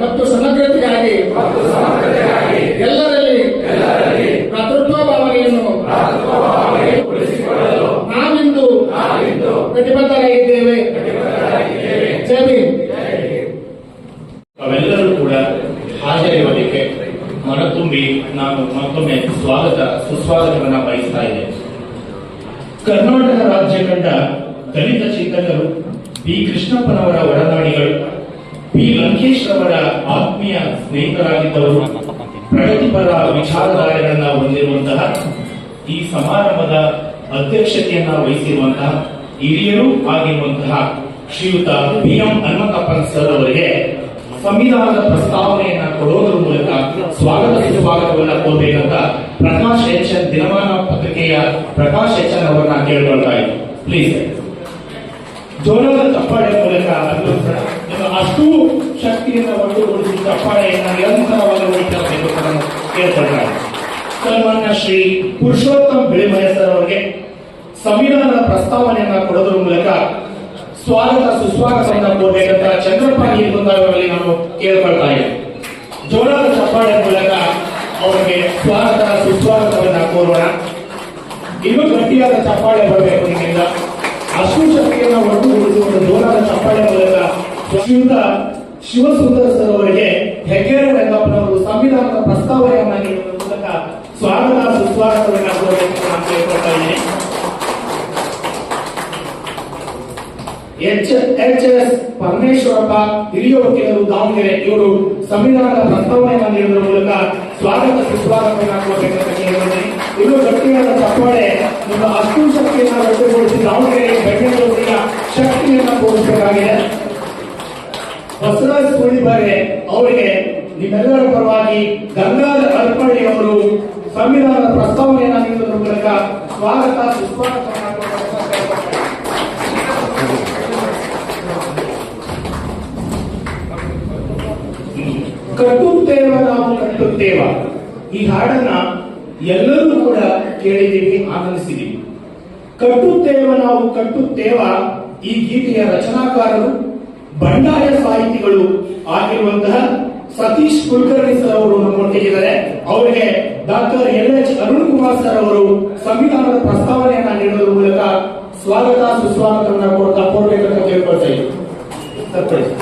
ಮತ್ತು ಸಮಗ್ರತೆಗಾಗಿ ಎಲ್ಲರಲ್ಲಿ ಭ್ರಾತೃತ್ವ ಭಾವನೆಯನ್ನು ನಾವಿಂದು ಕಟಿಬದ್ಧರಾಗಿದ್ದೇವೆ ತಾವೆಲ್ಲರೂ ಕೂಡ ಹಾಜರಿರುವುದಕ್ಕೆ ಮನತುಂಬಿ ನಾನು ಮತ್ತೊಮ್ಮೆ ಸ್ವಾಗತ ಸುಸ್ವಾಗತವನ್ನ ಬಯಸ್ತಾ ಇದ್ದೇನೆ. ಕರ್ನಾಟಕ ರಾಜ್ಯ ಕಂಡ ದಲಿತ ಚಿಂತಕರು ಬಿ ಕೃಷ್ಣಪ್ಪನವರ ಒಡನಾಡಿಗಳು ಪಿ ಲಂಕೇಶ್ ಅವರ ಆತ್ಮೀಯ ಸ್ನೇಹಿತರಾಗಿದ್ದವರು ಪ್ರಗತಿಪರ ವಿಚಾರಧಾರೆಗಳನ್ನ ಹೊಂದಿರುವಂತಹ ಈ ಸಮಾರಂಭದ ಅಧ್ಯಕ್ಷತೆಯನ್ನ ವಹಿಸಿರುವಂತಹ ಹಿರಿಯರು ಆಗಿರುವಂತಹ ಶ್ರೀಯುತ ಬಿ ಎಂ ಸರ್ ಅವರಿಗೆ ಸಂವಿಧಾನದ ಪ್ರಸ್ತಾವನೆಯನ್ನ ಕೊಡೋದ್ರ ಮೂಲಕ ಸ್ವಾಗತ ಸುಸ್ವಾಗತವನ್ನ ಕೋರ್ಬೇಕಂತ ಪ್ರಕಾಶ್ ಹೆಚ್ಚನ್ ದಿನಮಾನ ಪತ್ರಿಕೆಯ ಪ್ರಕಾಶ್ ಹೆಚ್ಚನ್ ಅವರನ್ನ ಕೇಳಿಕೊಳ್ತಾ ಪ್ಲೀಸ್ ಜೋರಾದ ಚಪ್ಪಾಳೆ ಮೂಲಕ ಅಷ್ಟು ಶಕ್ತಿಯಿಂದ ಒಟ್ಟುಗೂಡಿಸಿ ಚಪ್ಪಾಳೆಯನ್ನ ನಿರಂತರವಾಗಿ ಹೊಡಿತರಬೇಕು ಅಂತ ನಾನು ಕೇಳ್ಕೊಳ್ತಾ ಇದ್ದೀನಿ. ಸನ್ಮಾನ್ಯ ಶ್ರೀ ಪುರುಷೋತ್ತಮ್ ಬಿಳಿ ಸರ್ ಅವರಿಗೆ ಸಂವಿಧಾನದ ಪ್ರಸ್ತಾವನೆಯನ್ನ ಕೊಡೋದ್ರ ಮೂಲಕ ಸ್ವಾಗತ, ಸುಸ್ವಾಗತವನ್ನು ಕೋರ್ಬೇಕಂತ ಚಂದ್ರಪ್ಪ ನೀರುಂದಾವರಲ್ಲಿ ನಾನು ಕೇಳ್ಕೊಳ್ತಾ ಜೋರಾದ ಚಪ್ಪಾಳೆ ಮೂಲಕ ಅವರಿಗೆ ಸ್ವಾಗತ, ಸುಸ್ವಾಗತವನ್ನ ಕೋರೋಣ. ಇನ್ನೂ ಗಟ್ಟಿಯಾದ ಚಪ್ಪಾಳೆ ಬರಬೇಕು ನಿಮ್ಮಿಂದ. ಅಷ್ಟು ಶಕ್ತಿಯನ್ನು ಒಟ್ಟುಗೂಡಿಸಿ ಒಂದು ಜೋರಾದ ಚಪ್ಪಾಳೆ ಮೂಲಕ ಶ್ರೀಯುತ ಶಿವಸುಂದರ ಸರ್ ಅವರಿಗೆ ಹೆಗ್ಗೇರ ರಂಗಪ್ಪನವರು ಸಂವಿಧಾನದ ಪ್ರಸ್ತಾವನೆಯನ್ನ ನೀಡುವ ಮೂಲಕ ಸ್ವಾಗತ ಸುಸ್ವಾಗತವನ್ನು ನಾನು ಕೇಳ್ಕೊಳ್ತಾ ಎಚ್ ಎಚ್ ಎಸ್ ಪರಮೇಶ್ವರಪ್ಪ ಹಿರಿಯ ವಕೀಲರು ದಾವಣಗೆರೆ, ಇವರು ಸಂವಿಧಾನದ ಪ್ರಸ್ತಾವನೆಯನ್ನು ನೀಡುವ ಮೂಲಕ ಸ್ವಾಗತ ಸುಸ್ವಾಗತವನ್ನು ಕೋರಬೇಕಂತ ಕೇಳಿದ್ದೀನಿ ಇವರು ಗಟ್ಟಿಯಾದ ಚಪ್ಪಾಳೆ, ನಿಮ್ಮ ಅಷ್ಟು ಶಕ್ತಿಯನ್ನು ಒಟ್ಟುಗೂಡಿಸಿ ದಾವಣಗೆರೆ ಬೆಂಗಳೂರಿನ ಶಕ್ತಿಯನ್ನು ತೋರಿಸಬೇಕಾಗಿದೆ. ಬಸವರಾಜ್ ಸುಳಿಬಾರೆ ಅವರಿಗೆ ನಿಮ್ಮೆಲ್ಲರ ಪರವಾಗಿ ಗಂಗಾಧರ ಅರ್ಪಳ್ಳಿ ಅವರು ಸಂವಿಧಾನದ ಪ್ರಸ್ತಾವನೆಯನ್ನು ನೀಡುವುದರ ಮೂಲಕ ಸ್ವಾಗತ, ಸುಸ್ವಾಗತ. ಕಟ್ಟುತ್ತೇವ ನಾವು ಕಟ್ಟುತ್ತೇವ ಈ ಹಾಡನ್ನ ಎಲ್ಲರೂ ಕೂಡ ಕೇಳಿದ್ದೀವಿ ಆನಂದಿಸಿದ್ದೀವಿ ಕಟ್ಟುತ್ತೇವ ನಾವು ಕಟ್ಟುತ್ತೇವ, ಈ ಗೀತೆಯ ರಚನಾಕಾರರು ಬಂಡಾಯ ಸಾಹಿತಿಗಳು ಆಗಿರುವಂತಹ ಸತೀಶ್ ಕುಲಕರ್ಣಿ ಸರ್ ಅವರು ನಮ್ಮೊಟ್ಟಿಗಿದ್ದಾರೆ ಅವರಿಗೆ doctor L H Arun Kumar sir ಅವರು ಸಂವಿಧಾನದ ಪ್ರಸ್ತಾವನೆಯನ್ನ ನೀಡುವುದರ ಮೂಲಕ ಸ್ವಾಗತ, ಸುಸ್ವಾಗತವನ್ನ ಕೊಡ್ತಾ ಕೊಡಬೇಕಂತ ಕೇಳ್ಕೊಳ್ತಾ ಸರ್ಪ್ರೈಸ್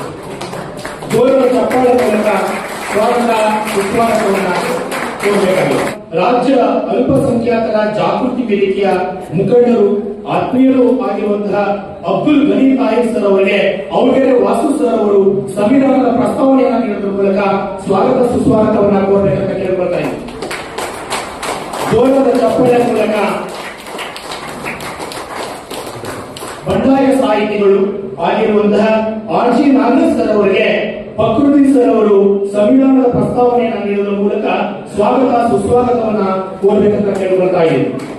ಜೋರಾದ ಮೂಲಕ ಸ್ವಾಗತ, ಸುಸ್ವಾಗತವನ್ನ ಕೊಡಬೇಕಾಗಿದೆ ರಾಜ್ಯ ಅಲ್ಪಸಂಖ್ಯಾತರ ಜಾಗೃತಿ ವೇದಿಕೆಯ ಮುಖಂಡರು ಆತ್ಮೀಯರು ಆಗಿರುವಂತಹ ಅಬ್ದುಲ್ ಗನಿ ತಾಯಿ ಸರ್ ಅವರಿಗೆ ಅವರಿಗೆ ವಾಸು ಸರ್ ಅವರು ಸಂವಿಧಾನದ ಪ್ರಸ್ತಾವನೆಯನ್ನು ನೀಡುವುದರ ಮೂಲಕ ಸ್ವಾಗತ ಸುಸ್ವಾಗತವನ್ನು ಕೋರ್ಬೇಕಂತ ಕೇಳ್ಕೊಳ್ತಾ ಇದ್ದೀನಿ ಚಪ್ಪಳೆಯ ಚಪ್ಪಾಳೆ ಮೂಲಕ ಬಂಡಾಯ ಸಾಹಿತಿಗಳು ಆಗಿರುವಂತಹ ಆರ್ ಜಿ ನಾಗೇಶ್ ಸರ್ ಅವರಿಗೆ ಪಕೃತಿ ಸರ್ ಅವರು ಸಂವಿಧಾನದ ಪ್ರಸ್ತಾವನೆಯನ್ನು ನೀಡುವ ಮೂಲಕ ಸ್ವಾಗತ ಸುಸ್ವಾಗತವನ್ನ ಕೋರ್ಬೇಕಂತ ಕೇಳಿಕೊಳ್ತಾ ಇದ್ದೀನಿ.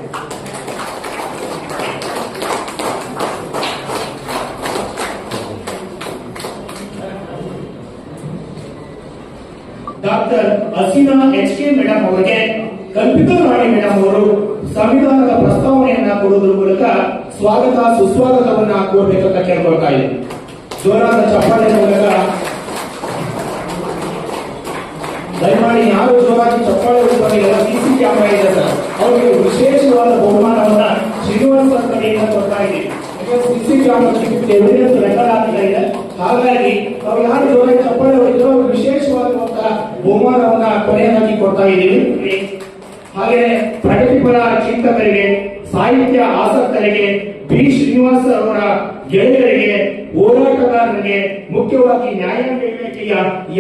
ಹಸೀನಾ ಎಚ್ ಕೆ ಮೇಡಮ್ ಅವರಿಗೆ ಕಲ್ಪಿತಾ ರಾಣಿ ಮೇಡಮ್ ಅವರು ಸಂವಿಧಾನದ ಪ್ರಸ್ತಾವನೆಯನ್ನ ಕೊಡುವುದರ ಮೂಲಕ ಸ್ವಾಗತ, ಸುಸ್ವಾಗತವನ್ನ ಕೋರ್ಬೇಕಂತ ಕೇಳ್ಕೊಳ್ತಾ ಇದೆ. ಜೋರಾದ ಚಪ್ಪಾಳೆ ಮೂಲಕ. ದಯಮಾಡಿ ಯಾರು ಜೋರಾಗಿ ಚಪ್ಪಾಳೆ ಎಲ್ಲ ಸಿಸಿ ಕ್ಯಾಮರಾ ಇದೆ ಸರ್? ಅವರಿಗೆ ವಿಶೇಷವಾದ ಬಹುಮಾನವನ್ನ ಶ್ರೀನಿವಾಸ ಕಡೆಯಿಂದ ಕೊಡ್ತಾ ಇದ್ದೀವಿ ಸಿಸಿ ಕ್ಯಾಮೆರಾ ಆಗ್ತಾ ಇದೆ. ಹಾಗಾಗಿ ಅವ್ರು ಯಾರು ಜೋರಾಗಿ ಚಪ್ಪಾಳೆ ಹೊಡಿದ್ರು ವಿಶೇಷ ಬಹುಮಾನವನ್ನ ಕೊನೆಯದಾಗಿ ಕೊಡ್ತಾ ಇದ್ದೀವಿ. ಹಾಗೆ ಪ್ರಗತಿಪರ ಚಿಂತಕರಿಗೆ ಸಾಹಿತ್ಯ ಆಸಕ್ತರಿಗೆ ಬಿ. ಶ್ರೀನಿವಾಸ ಅವರ ಗೆಳೆಯರಿಗೆ ಹೋರಾಟಗಾರರಿಗೆ ಮುಖ್ಯವಾಗಿ ನ್ಯಾಯಾಂಗ ಇಲಾಖೆಯ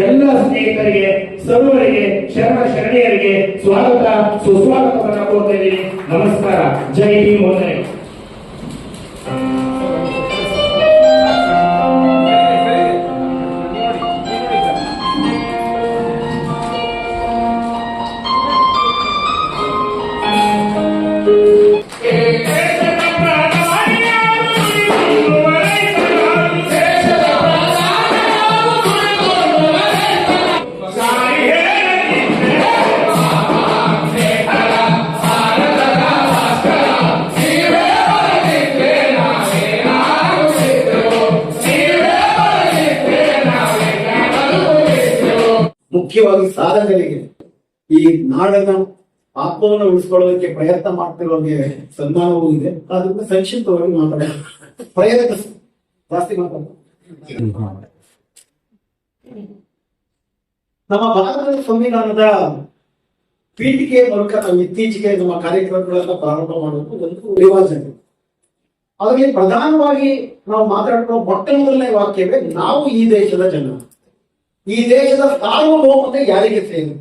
ಎಲ್ಲ ಸ್ನೇಹಿತರಿಗೆ ಸರ್ವರಿಗೆ ಶರಣ ಶರಣೆಯರಿಗೆ ಸ್ವಾಗತ ಸುಸ್ವಾಗತವನ್ನು ಕೋರ್ತಾ ಇದ್ದೀನಿ. ನಮಸ್ಕಾರ. ಜೈ ಭೀಮ್ ಸಾಧಕರಿಗೆ ಈ ನಾಡನ ಆತ್ಮವನ್ನು ಉಳಿಸ್ಕೊಳ್ಳೋದಕ್ಕೆ ಪ್ರಯತ್ನ ಮಾಡ್ತಿರೋರಿಗೆ ಸನ್ಮಾನವೂ ಇದೆ. ಆದ್ರಿಂದ ಸಂಕ್ಷಿಪ್ತವಾಗಿ ಮಾತಾಡ ಪ್ರಯತ್ನ ಜಾಸ್ತಿ ಮಾತಾಡ ನಮ್ಮ ಭಾರತದ ಸಂವಿಧಾನದ ಪೀಠಿಕೆ ಮೂಲಕ ನಾವು ಇತ್ತೀಚೆಗೆ ನಮ್ಮ ಕಾರ್ಯಕ್ರಮಗಳನ್ನ ಪ್ರಾರಂಭ ಮಾಡುವುದು ಒಂದು ರಿವಾಜ್ ಅದಕ್ಕೆ ಅದರಲ್ಲಿ ಪ್ರಧಾನವಾಗಿ ನಾವು ಮಾತಾಡುವ ಮೊಟ್ಟ ಮೊದಲನೇ ವಾಕ್ಯವೇ ನಾವು ಈ ದೇಶದ ಜನ. ಈ ದೇಶದ ಸಾರ್ವಭೌಮತೆ ಯಾರಿಗೆ ಸೇರಿ?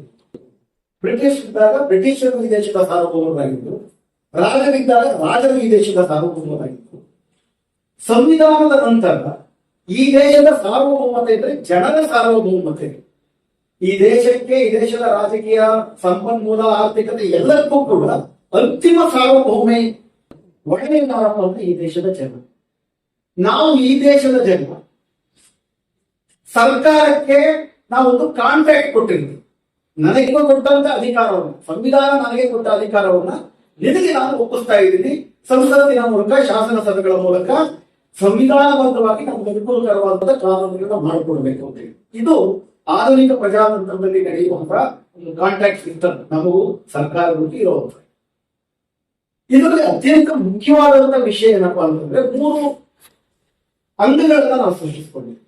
ಬ್ರಿಟಿಷ್ ಇದ್ದಾಗ ಬ್ರಿಟಿಷರು ಈ ದೇಶದ ಸಾರ್ವಭೌಮರಾಗಿದ್ದು ರಾಜರಿದ್ದಾಗ ರಾಜರು ಈ ದೇಶದ ಸಾರ್ವಭೌಮರಾಗಿದ್ದು ಸಂವಿಧಾನದ ನಂತರ ಈ ದೇಶದ ಸಾರ್ವಭೌಮತೆ ಅಂದ್ರೆ ಜನರ ಸಾರ್ವಭೌಮತೆ ಈ ದೇಶಕ್ಕೆ, ಈ ದೇಶದ ರಾಜಕೀಯ ಸಂಪನ್ಮೂಲ, ಆರ್ಥಿಕತೆ ಎಲ್ಲಕ್ಕೂ ಕೂಡ ಅಂತಿಮ ಸಾರ್ವಭೌಮೆ ಒಳ್ಳೆಯ ಈ ದೇಶದ ಜನ ನಾವು ಈ ದೇಶದ ಜನ ಸರ್ಕಾರಕ್ಕೆ ನಾವೊಂದು ಕಾಂಟ್ರಾಕ್ಟ್ ಕೊಟ್ಟಿದ್ವಿ ನನಗೆ ಕೊಟ್ಟಂತ ಅಧಿಕಾರವನ್ನು, ಸಂವಿಧಾನ ನನಗೆ ಕೊಟ್ಟ ಅಧಿಕಾರವನ್ನ ನಿನಗೆ ನಾನು ಒಪ್ಪಿಸ್ತಾ ಇದ್ದೀನಿ. ಸಂಸತ್ತಿನ ಮೂಲಕ, ಶಾಸನ ಸಭೆಗಳ ಮೂಲಕ ಸಂವಿಧಾನಬದ್ಧವಾಗಿ ನಮ್ಗೆ ಅನುಕೂಲಕರವಾದಂತಹ ಕಾನೂನುಗಳನ್ನ ಮಾಡಿಕೊಡ್ಬೇಕು ಅಂತ ಹೇಳಿ. ಇದು ಆಧುನಿಕ ಪ್ರಜಾತಂತ್ರದಲ್ಲಿ ನಡೆಯುವಂತಹ ಒಂದು ಕಾಂಟ್ರಾಕ್ಟ್ ಸಿಸ್ಟಮ್ ನಮಗೂ ಸರ್ಕಾರಗಳಿಗೆ ಇರುವಂತಹ ಇದರಲ್ಲಿ ಅತ್ಯಂತ ಮುಖ್ಯವಾದಂತಹ ವಿಷಯ ಏನಪ್ಪಾ ಅಂತಂದ್ರೆ ಮೂರು ಅಂಗಗಳನ್ನ ನಾವು ಸೃಷ್ಟಿಸಿಕೊಂಡಿದ್ದೀವಿ.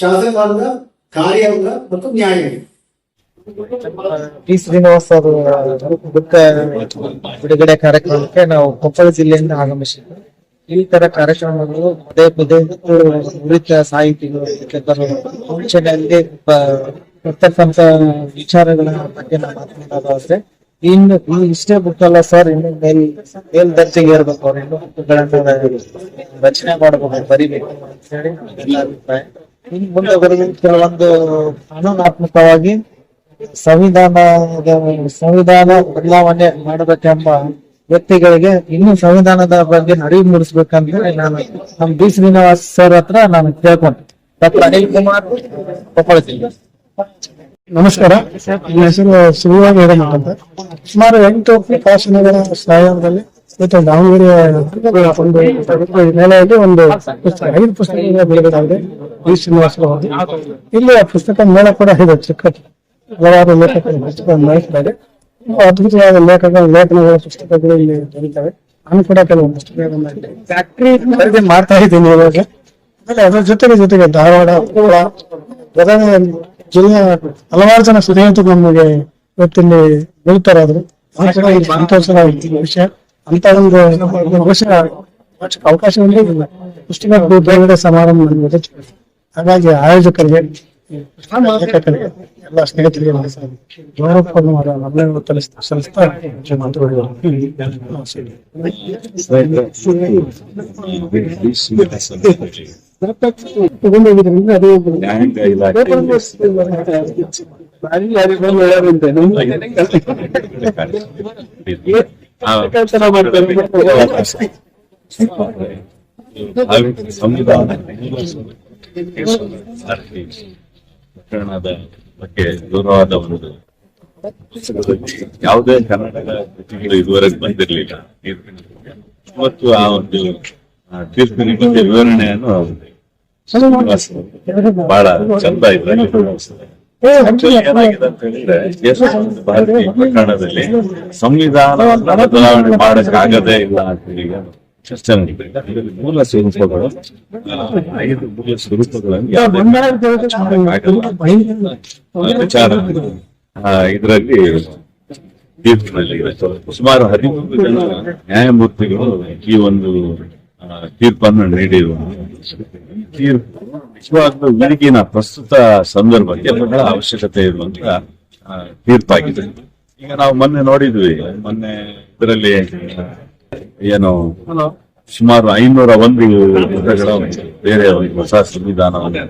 ಶಾಸಕಾಂಗ, ಕಾರ್ಯಾಂಗ ಮತ್ತು ನ್ಯಾಯಾಂಗ. ಟಿ ಶ್ರೀನಿವಾಸ್ ಅವರು ಬುಕ್ ಬಿಡುಗಡೆ ಕಾರ್ಯಕ್ರಮಕ್ಕೆ ನಾವು ಕೊಪ್ಪಳ ಜಿಲ್ಲೆಯಿಂದ ಆಗಮಿಸಿದ್ವಿ. ಈ ತರ ಕಾರ್ಯಕ್ರಮಗಳು ಪದೇ ಪದೇ ನುರಿತ ಸಾಹಿತಿಗಳು ಮುಂಚೆನಲ್ಲಿ ಬರ್ತಕ್ಕಂತ ವಿಚಾರಗಳ ಬಗ್ಗೆ ನಾವು ಮಾತನಾಡೋದಾದ್ರೆ, ಇನ್ನು ಈ ಇಷ್ಟೇ ಬುಕ್ ಅಲ್ಲ ಸರ್ ಇನ್ನು ಮೇಲ್ ಮೇಲ್ ದರ್ಜೆಗೆ ಇರ್ಬೇಕು ಅವ್ರು, ಇನ್ನು ಬುಕ್ಗಳನ್ನ ರಚನೆ ಮಾಡಬಹುದು, ಬರಿಬೇಕು ಅಂತ ಹೇಳಿ ಅಭಿಪ್ರಾಯ. ಕೆಲವೊಂದು ಕಾನೂನಾತ್ಮಕವಾಗಿ ಸಂವಿಧಾನದ ಸಂವಿಧಾನ ಬದಲಾವಣೆ ಮಾಡಬೇಕೆಂಬ ವ್ಯಕ್ತಿಗಳಿಗೆ ಇನ್ನು ಸಂವಿಧಾನದ ಬಗ್ಗೆ ಅರಿವು ಮೂಡಿಸ್ಬೇಕಂತ ನಾನು ನಮ್ ಬಿ ಶ್ರೀನಿವಾಸ್ ಸರ್ ಹತ್ರ ನಾನು ಕೇಳ್ಕೊಂಡೆ. ಡಾಕ್ಟರ್ ಅನಿಲ್ ಕುಮಾರ್ ನಮಸ್ಕಾರ. ನನ್ನ ಹೆಸರು ಹಿರೇಮಠ ಅಂತ. ಸುಮಾರು ಎಂಟು ಪ್ರಕಾಶನಗಳ ಸಹಯೋಗದಲ್ಲಿ ಮತ್ತು ದಾವಣಗೆರೆಯ ಒಂದು ಹಿನ್ನೆಲೆಯಲ್ಲಿ ಒಂದು ಐದು ಪುಸ್ತಕಗಳ ಬಿಡುಗಡೆ ಶ್ರೀನಿವಾಸ ಇಲ್ಲಿ ಆ ಪುಸ್ತಕ ಮೇಳ ಕೂಡ ಇದೆ ಚಿಕ್ಕ ಹಲವಾರು ಲೇಖಕರು ಪುಸ್ತಕ ಮಾಡಿದ್ದಾರೆ ಅದ್ಭುತವಾದ ಲೇಖಕ ಲೇಖನಗಳ ಪುಸ್ತಕಗಳು ಇಲ್ಲಿ ದೊರೀತವೆ ನಾನು ಕೂಡ ಕೆಲವು ಪುಸ್ತಕಗಳನ್ನ ಫ್ಯಾಕ್ಟ್ರಿ ಖರೀದಿ ಮಾಡ್ತಾ ಇದ್ದೀನಿ ಇವಾಗ. ಆಮೇಲೆ ಅದರ ಜೊತೆಗೆ ಜೊತೆಗೆ ಧಾರವಾಡ ಕೊಪ್ಪಳ ಗದಗ, ಜಿಲ್ಲೆಯ ಹಲವಾರು ಜನ ಸ್ನೇಹಿತರು ನಮಗೆ ಇವತ್ತಿಲ್ಲಿ ಬೀಳ್ತಾರಾದ್ರು ಸಂತೋಷದ ವಿಷಯ ಅಂತ ಒಂದು ಅವಶ್ಯ ಅವಕಾಶ ಇಲ್ಲ. ಪುಸ್ತಕ ಬಿಡುಗಡೆ ಸಮಾರಂಭ ನಮಗೆ. ಹಾಗಾಗಿ ಆಯೋಜಕರಿಗೆ ಲೇಖಕರಿಗೆ ಎಲ್ಲ ಸ್ನೇಹಿತರಿಗೆ ನಾನು ಗೌರವಪೂರ್ಣವಾದ ವಂದನೆಗಳು ತಲಿಸ್ತಾ ಸಲ್ಲಿಸ್ತಾ ತಗೊಂಡೋಗಿದ್ರಿಂದ ಅದೇ ಮಾಡ್ತಾರೆ. ಸಂವಿಧಾನ ಪ್ರಕರಣದ ಬಗ್ಗೆ ಗೌರವಾದ ಒಂದು ಯಾವುದೇ ಕನ್ನಡದ ಕೃತಿಗಳು ಇದುವರೆಗೆ ಬಂದಿರಲಿಲ್ಲ ಮತ್ತು ಆ ಒಂದು ತೀರ್ಪಿನ ಬಗ್ಗೆ ವಿವರಣೆಯನ್ನು ಬಹಳ ಚಂದ ಇದ್ರೆ ವಿವರಿಸಿದ್ದಾರೆ. ಏನಾಗಿದೆ ಅಂತ ಹೇಳಿದ್ರೆ ಭಾರತೀಯ ಪ್ರಕರಣದಲ್ಲಿ ಸಂವಿಧಾನವನ್ನ ಬದಲಾವಣೆ ಮಾಡಕ್ಕಾಗದೇ ಇಲ್ಲ ಅಂತ ಹೇಳಿ ಮೂಲ ಸ್ವರೂಪಗಳು ಆ, ಐದು ಮೂಲ ಸ್ವರೂಪಗಳನ್ನು. ವಿಚಾರ ಇದರಲ್ಲಿ ತೀರ್ಪಿನಲ್ಲಿ. ಸುಮಾರು ಹದಿಮೂರು ಜನ ನ್ಯಾಯಮೂರ್ತಿಗಳು ಈ ಒಂದು ತೀರ್ಪನ್ನು ನೀಡಿರುವ ತೀರ್ಪು ನಿಜವಾಗ್ಲೂ ಈಗಿನ ಪ್ರಸ್ತುತ ಸಂದರ್ಭಕ್ಕೆ ಬಹಳ ಅವಶ್ಯಕತೆ ಇರುವಂತ ತೀರ್ಪಾಗಿದೆ. ಈಗ ನಾವು ಮೊನ್ನೆ ನೋಡಿದ್ವಿ ಮೊನ್ನೆ ಇದರಲ್ಲಿ ಏನು ಸುಮಾರು ಐನೂರ ಒಂದು ಬೇರೆ ಹೊಸ ಸಂವಿಧಾನವನ್ನು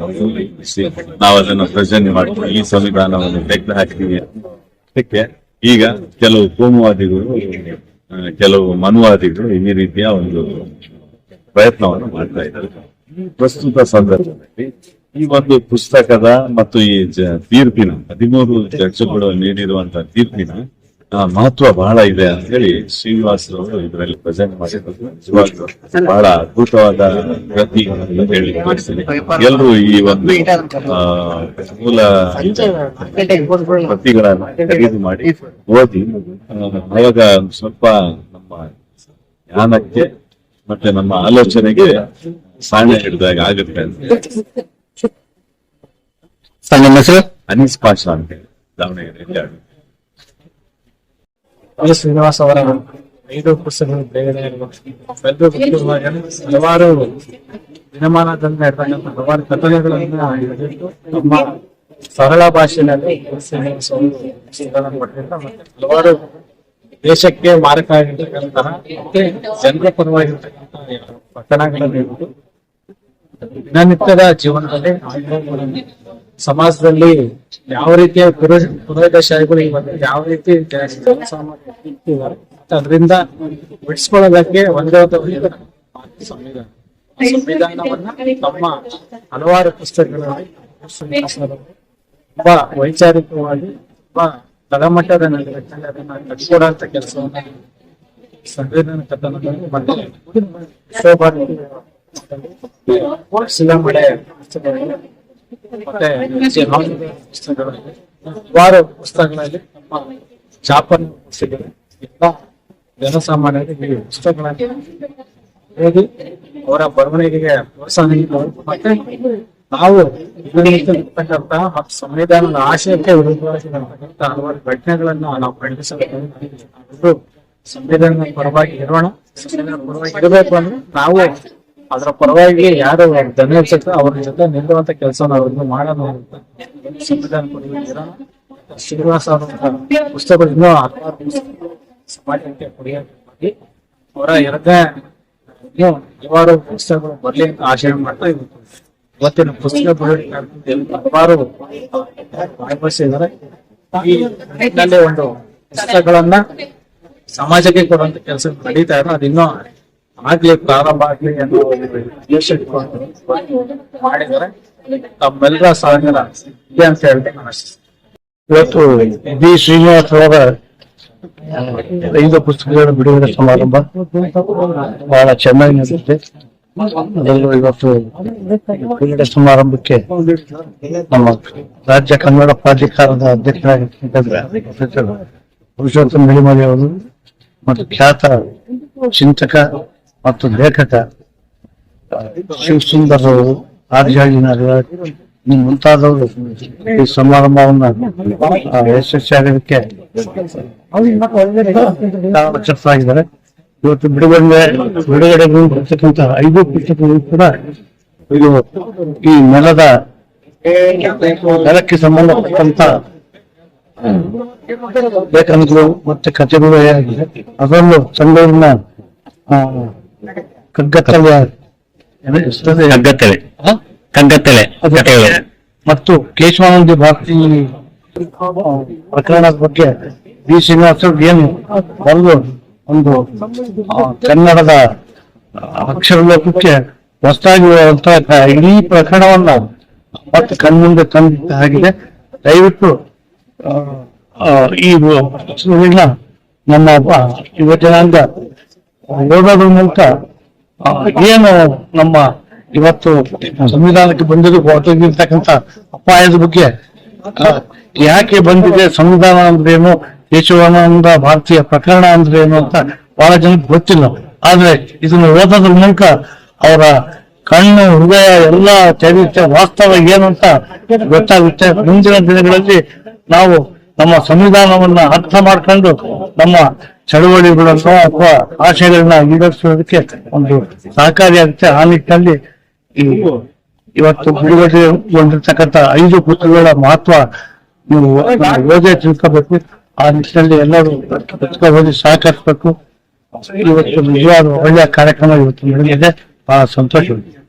ನಾವು ಅದನ್ನು ಪ್ರಜೆಂಟ್ ಮಾಡ್ತೀವಿ. ಈ ಸಂವಿಧಾನವನ್ನು ತೆಗೆದು ಹಾಕ್ತೀವಿ ಅದಕ್ಕೆ ಈಗ ಕೆಲವು ಕೋಮುವಾದಿಗಳು ಕೆಲವು ಮನುವಾದಿಗಳು ಈ ರೀತಿಯ ಒಂದು ಪ್ರಯತ್ನವನ್ನು ಮಾಡ್ತಾ ಇದ್ದಾರೆ. ಪ್ರಸ್ತುತ ಸಂದರ್ಭದಲ್ಲಿ ಈ ಒಂದು ಪುಸ್ತಕದ ಮತ್ತು ಈ ತೀರ್ಪಿನ ಹದಿಮೂರು ಜಡ್ಜ್ಗಳು ನೀಡಿರುವಂತಹ ತೀರ್ಪಿನ ಮಹತ್ವ ಬಹಳ ಇದೆ ಅಂತ ಹೇಳಿ ಶ್ರೀನಿವಾಸ್ ಅವರು ಇದರಲ್ಲಿ ಪ್ರೆಸೆಂಟ್ ಮಾಡಿರೋದು. ನಿಜವಾಗ್ಲೂ ಬಹಳ ಅದ್ಭುತವಾದ ಗತಿ ಹೇಳಿ ಎಲ್ಲರೂ ಈ ಒಂದು ಆ, ಮೂಲ ಕೃತಿಗಳನ್ನ ಖರೀದಿ ಮಾಡಿ ಓದಿ ಅವಾಗ ಸ್ವಲ್ಪ ನಮ್ಮ ಜ್ಞಾನಕ್ಕೆ ಮತ್ತೆ ನಮ್ಮ ಆಲೋಚನೆಗೆ ಸಾಣೆ ಹಿಡಿದಾಗ ಆಗುತ್ತೆ ಅಂತ ಅನೀಸ್ ಪಾಷಾ ಅಂತ ಹೇಳಿ ದಾವಣಗೆರೆಯಲ್ಲಿ ಆಗುತ್ತೆ. ಎಸ್ ಶ್ರೀನಿವಾಸ್ ಅವರ ಐದು ಪುಸ್ತಕಗಳು ಬೇಗನೆ ಹಲವಾರು ದಿನಮಾನದಲ್ಲಿ ನಡೆದಂತ ಹಲವಾರು ಹಿಡಿದಿಟ್ಟು ನಮ್ಮ ಸರಳ ಭಾಷೆಯಲ್ಲಿ ಶ್ರೀನಿವಾಸ್ ಅವರು ಬರೆದಿದ್ದಾರೆ ಮತ್ತೆ ಹಲವಾರು ದೇಶಕ್ಕೆ ಮಾರಕ ಆಗಿರ್ತಕ್ಕಂತಹ ಮತ್ತೆ ಜನರ ಪರವಾಗಿರ್ತಕ್ಕಂತಹ ಕಥನಗಳನ್ನು ದಿನನಿತ್ಯದ ಜೀವನದಲ್ಲಿ ಅನುಭವಗಳನ್ನು ಸಮಾಜದಲ್ಲಿ ಯಾವ ರೀತಿಯ ಪುರೋಹಿತ ಪುರೋಹಿತಶಾಹಿಗಳು ಯಾವ ರೀತಿ ಅದರಿಂದ ಬಿಡಿಸ್ಕೊಳ್ಳೋದಕ್ಕೆ ಒಂದೇ ಒಂದು ವಿಧಾನ, ಸಂವಿಧಾನ. ಸಂವಿಧಾನವನ್ನ ತಮ್ಮ ಹಲವಾರು ಪುಸ್ತಕಗಳಲ್ಲಿ ತುಂಬಾ ವೈಚಾರಿಕವಾಗಿ ತುಂಬಾ ತಳಮಟ್ಟದ ಕಟ್ಟಿಕೊಡುವಂತ ಕೆಲಸವನ್ನ ಸಂವಿಧಾನ ಕಥನದಲ್ಲಿ ಶೋಭಾಗಿ ಶಿಲಾಮಳೆ ಮತ್ತೆ ಹಲವಾರು ಪುಸ್ತಕಗಳಲ್ಲಿ ನಮ್ಮ ಚಾಪನ್ ಸಿಗಿದೆ ಎಲ್ಲ ಜನಸಾಮಾನ್ಯರಿಗೆ ಈ ಪುಸ್ತಕಗಳನ್ನು ಓದಿ ಅವರ ಬರವಣಿಗೆಗೆ ಪ್ರೋತ್ಸಾಹ ಮತ್ತೆ ನಾವು ಇರ್ತಕ್ಕಂತಹ ಮತ್ತು ಸಂವಿಧಾನದ ಆಶಯಕ್ಕೆ ವಿರುದ್ಧವಾಗಿ ಇರತಕ್ಕಂಥ ಹಲವಾರು ಘಟನೆಗಳನ್ನ ನಾವು ಖಂಡಿಸಬೇಕು ಸಂವಿಧಾನದ ಪರವಾಗಿ ಇರೋಣ. ಸಂವಿಧಾನದ ಪರವಾಗಿ ಇರಬೇಕು ಅಂದ್ರೆ ನಾವು ಅದರ ಪರವಾಗಿ ಯಾರು ದನ ಎಬ್ಸುತ್ತೋ ಅವ್ರ ಜೊತೆ ನಿಲ್ಲುವಂತ ಕೆಲಸ ಅವ್ರಿಗೆ ಮಾಡೋಣ ಅಂತ ಸಂವಿಧಾನ ಶ್ರೀನಿವಾಸ ಅವರ ಪುಸ್ತಕಗಳು ಇನ್ನೂ ಹಲವಾರು ಸಮಾಜಕ್ಕೆ ಕೊಡುಗೆ ಅವರ ಎರಡನೇ ಹಲವಾರು ಪುಸ್ತಕಗಳು ಬರ್ಲಿ ಅಂತ ಆಶಯ ಮಾಡ್ತಾ ಇವತ್ತು ಇವತ್ತಿನ ಪುಸ್ತಕ ಹಲವಾರು ಭಾಗವಹಿಸಿದ್ದಾರೆ ಒಂದು ಪುಸ್ತಕಗಳನ್ನ ಸಮಾಜಕ್ಕೆ ಕೊಡುವಂತ ಕೆಲಸ ನಡೀತಾ ಇದೆ. ಅದಿನ್ನೂ ಆಗ್ಲಿ, ಪ್ರಾರಂಭ ಆಗ್ಲಿ ಅನ್ನೋ ಇಟ್ಕೊಂಡು ತಮ್ಮೆಲ್ಲರ ಸಹಕಾರ ಇದೆ ಅಂತ ಹೇಳ್ತೀನಿ ಇವತ್ತು ಬಿ ಶ್ರೀನಿವಾಸ್ ಅವರ ಐದು ಪುಸ್ತಕಗಳ ಬಿಡುಗಡೆ ಸಮಾರಂಭ ಬಹಳ ಚೆನ್ನಾಗಿ ನಡೆದಿದೆ. ಅದರಲ್ಲೂ ಇವತ್ತು ಬಿಡುಗಡೆ ಸಮಾರಂಭಕ್ಕೆ ನಮ್ಮ ರಾಜ್ಯ ಕನ್ನಡ ಪ್ರಾಧಿಕಾರದ ಅಧ್ಯಕ್ಷರಾಗಿರ್ತಕ್ಕಂಥ ಪುರುಷೋತ್ತಮ ಮಿಳಿಮಲಿ ಅವರು ಮತ್ತು ಖ್ಯಾತ ಚಿಂತಕ ಮತ್ತು ಲೇಖಕ ಶಿವಸುಂದರ್ ಅವರು ಮುಂತಾದವರು ಈ ಸಮಾರಂಭವನ್ನ ಆ, ಯಶಸ್ವಿಯಾಗೋದಕ್ಕೆ ಕಾರಣಕರ್ತರಾಗಿದ್ದಾರೆ ಇವತ್ತು ಬಿಡುಗಡೆ ಬರ್ತಕ್ಕಂಥ ಐದು ಪುಸ್ತಕಗಳು ಕೂಡ ಇದು ಈ ನೆಲದ ನೆಲಕ್ಕೆ ಸಂಬಂಧಪಟ್ಟಂತ ಲೇಖನಗಳು ಮತ್ತೆ ಕಥೆಗಳು ಆಗಿದೆ ಅದರಲ್ಲೂ ಸಂಘವನ್ನ ಕಗ್ಗತ್ತಲೆ? ಕಗ್ಗತ್ತಲೆ ಕಥೆಗಳು ಮತ್ತು ಕೇಶವಾನಂದಿ ಭಾರತಿ ಪ್ರಕರಣದ ಬಗ್ಗೆ ಬಿ ಶ್ರೀನಿವಾಸ ಏನು ಬರೆದು ಒಂದು ಕನ್ನಡದ ಅಕ್ಷರ ಲೋಕಕ್ಕೆ ಹೊಸದಾಗಿ ಇಡೀ ಪ್ರಕರಣವನ್ನ ಮತ್ತೆ ಕಣ್ಮುಂದೆ ತಂದಿದ್ದಾಗಿದೆ ದಯವಿಟ್ಟು ಆ, ಆ, ಈ ನನ್ನ ನಮ್ಮ ಯುವ ಜನಾಂಗ ಓದೋದ್ರ ಮೂಲಕ ಏನು ನಮ್ಮ ಇವತ್ತು ಸಂವಿಧಾನಕ್ಕೆ ಬಂದಿದ್ದು ಒದಗಿರ್ತಕ್ಕಂಥ ಅಪಾಯದ ಬಗ್ಗೆ ಯಾಕೆ ಬಂದಿದೆ ಸಂವಿಧಾನ ಅಂದ್ರೇನು ದೇಶವಾನಂದ ಭಾರತೀಯ ಪ್ರಕರಣ ಅಂದ್ರೆ ಏನು ಅಂತ ಬಹಳ ಜನಕ್ಕೆ ಗೊತ್ತಿಲ್ಲ. ಆದ್ರೆ ಇದನ್ನು ಓದೋದ್ರ ಮೂಲಕ ಅವರ ಕಣ್ಣು, ಹೃದಯ, ಎಲ್ಲ ತೆರೆಯುತ್ತೆ ವಾಸ್ತವ ಏನು ಅಂತ ಗೊತ್ತಾಗುತ್ತೆ. ಮುಂದಿನ ದಿನಗಳಲ್ಲಿ ನಾವು ನಮ್ಮ ಸಂವಿಧಾನವನ್ನ ಅರ್ಥ ಮಾಡ್ಕೊಂಡು ನಮ್ಮ ಚಳವಳಿಗಳನ್ನು ಅಥವಾ ಆಶಯಗಳನ್ನ ಈಡೇರಿಸೋದಕ್ಕೆ ಒಂದು ಸಹಕಾರಿಯಾಗುತ್ತೆ ಆ ನಿಟ್ಟಿನಲ್ಲಿ ಈ ಇವತ್ತು ಬಿಡುಗಡೆಗೊಂಡಿರ್ತಕ್ಕಂಥ ಐದು ಪುಸ್ತಕಗಳ ಮಹತ್ವ ನೀವು ಯೋಜನೆ ತಿಳ್ಕೋಬೇಕು. ಆ ನಿಟ್ಟಿನಲ್ಲಿ ಎಲ್ಲರೂ ಪುಸ್ತಕ ಓದಿ ಸಹಕರಿಸಬೇಕು. ಇವತ್ತು ನಿಜವಾದ ಒಳ್ಳೆಯ ಕಾರ್ಯಕ್ರಮ ಇವತ್ತು ನಡೆದಿದೆ. ಬಹಳ ಸಂತೋಷವಿದೆ